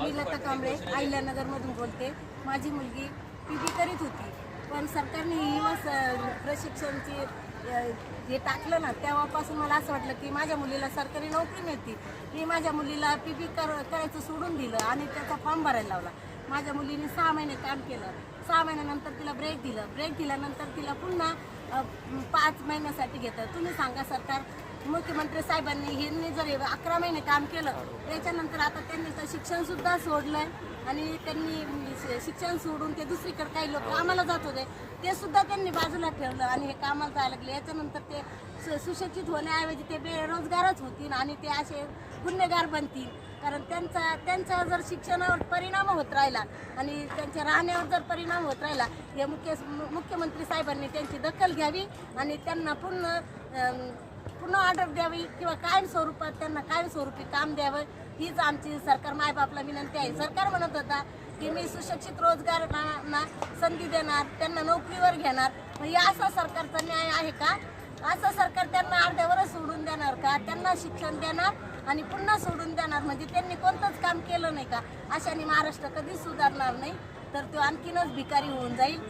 मी लता कांबळे अहिल्यानगरमधून बोलते. माझी मुलगी पी बी करीत होती पण सरकारने ही वस प्रशिक्षणची हे टाकलं ना तेव्हापासून मला असं वाटलं की माझ्या मुलीला सरकारी नोकरी मिळते. मी माझ्या मुलीला पी बी कर करायचं सोडून दिलं आणि त्याचा फॉर्म भरायला लावला. माझ्या मुलीने सहा महिने काम केलं. सहा महिन्यानंतर तिला ब्रेक दिलं. ब्रेक दिल्यानंतर तिला पुन्हा पाच महिन्यासाठी घेतं तुम्ही सांगा सरकार मुख्यमंत्री साहेबांनी ह्यांनी जर अकरा महिने काम केलं त्याच्यानंतर आता त्यांनी तर शिक्षणसुद्धा सोडलं आणि त्यांनी शिक्षण सोडून ते दुसरीकडे काही लोक कामाला जात होते ते सुद्धा त्यांनी बाजूला ठेवलं आणि हे कामाला जायला लागले. याच्यानंतर ते सुशिक्षित होण्याऐवजी ते बेरोजगारच होतील आणि ते असे गुन्हेगार बनतील. कारण त्यांचा त्यांचा जर शिक्षणावर परिणाम होत राहिला आणि त्यांच्या राहण्यावर जर परिणाम होत राहिला हे मुख्य मुख्यमंत्री साहेबांनी त्यांची दखल घ्यावी आणि त्यांना पूर्ण पुन्हा ऑर्डर द्यावी किंवा कायम स्वरूपात त्यांना कायमस्वरूपी काम द्यावं हीच आमची सरकार मायबापला विनंती आहे. सरकार म्हणत होता की मी सुशिक्षित रोजगारांना संधी देणार त्यांना नोकरीवर घेणार मग या असा सरकारचा न्याय आहे का? असं सरकार त्यांना अर्ध्यावरच सोडून देणार का? त्यांना शिक्षण देणार? आणि पुन्हा सोडून देणार. म्हणजे त्यांनी कोणतंच काम केलं नाही का? अशाने महाराष्ट्र कधीच सुधारणार नाही. तर तो आणखीनच भिकारी होऊन जाईल.